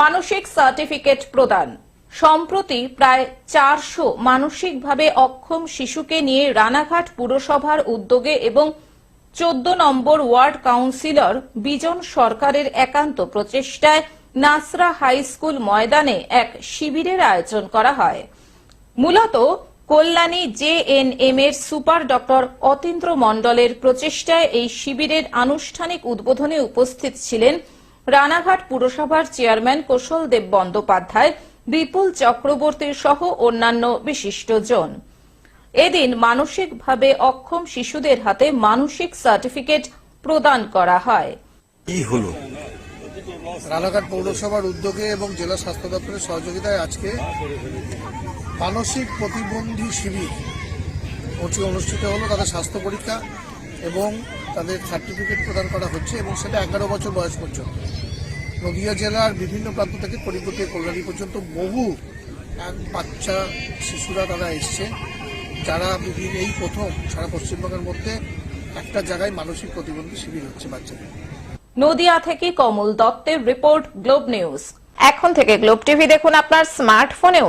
মানসিক সার্টিফিকেট প্রদান। সম্প্রতি প্রায় চারশো মানসিকভাবে অক্ষম শিশুকে নিয়ে রানাঘাট পুরসভার উদ্যোগে এবং চোদ্দ নম্বর ওয়ার্ড কাউন্সিলর বিজন সরকারের একান্ত প্রচেষ্টায় নাসরা হাই স্কুল ময়দানে এক শিবিরের আয়োজন করা হয়। মূলত কল্যাণী জেএনএম এর সুপার ডক্টর অতীন্দ্র মণ্ডলের প্রচেষ্টায় এই শিবিরের আনুষ্ঠানিক উদ্বোধনে উপস্থিত ছিলেন রানাঘাট পুরসভার চেয়ারম্যান কৌশল দেব বন্দ্যোপাধ্যায় বিপুল চক্রবর্তী সহ অন্যান্য বিশিষ্টজন। এদিন মানসিকভাবে অক্ষম শিশুদের হাতে মানসিক সার্টিফিকেট প্রদান করা হয়। কি হলো? রানাঘাট পৌরসভার উদ্যোগে এবং জেলা স্বাস্থ্য দপ্তরের সহযোগিতায় আজকে মানসিক প্রতিবন্ধী শিবির অনুষ্ঠিত হলো। তাদের স্বাস্থ্য পরীক্ষা এবং তাদের সার্টিফিকেট প্রদান করা হচ্ছে এবং সেটা এগারো বছর বয়স পর্যন্ত। নদিয়া জেলার বিভিন্ন প্রান্ত থেকে করিপতি কল্যাণী পর্যন্ত বহু বাচ্চা, শিশুরা তারা এসছে। যারা বিভিন্ন এই প্রথম সারা পশ্চিমবঙ্গের মধ্যে একটা জায়গায় মানসিক প্রতিবন্ধী শিবির হচ্ছে বাচ্চাদের। নদিয়া থেকে কমল দত্তের রিপোর্ট গ্লোব নিউজ। এখন থেকে গ্লোব টিভি দেখুন আপনার স্মার্টফোনেও।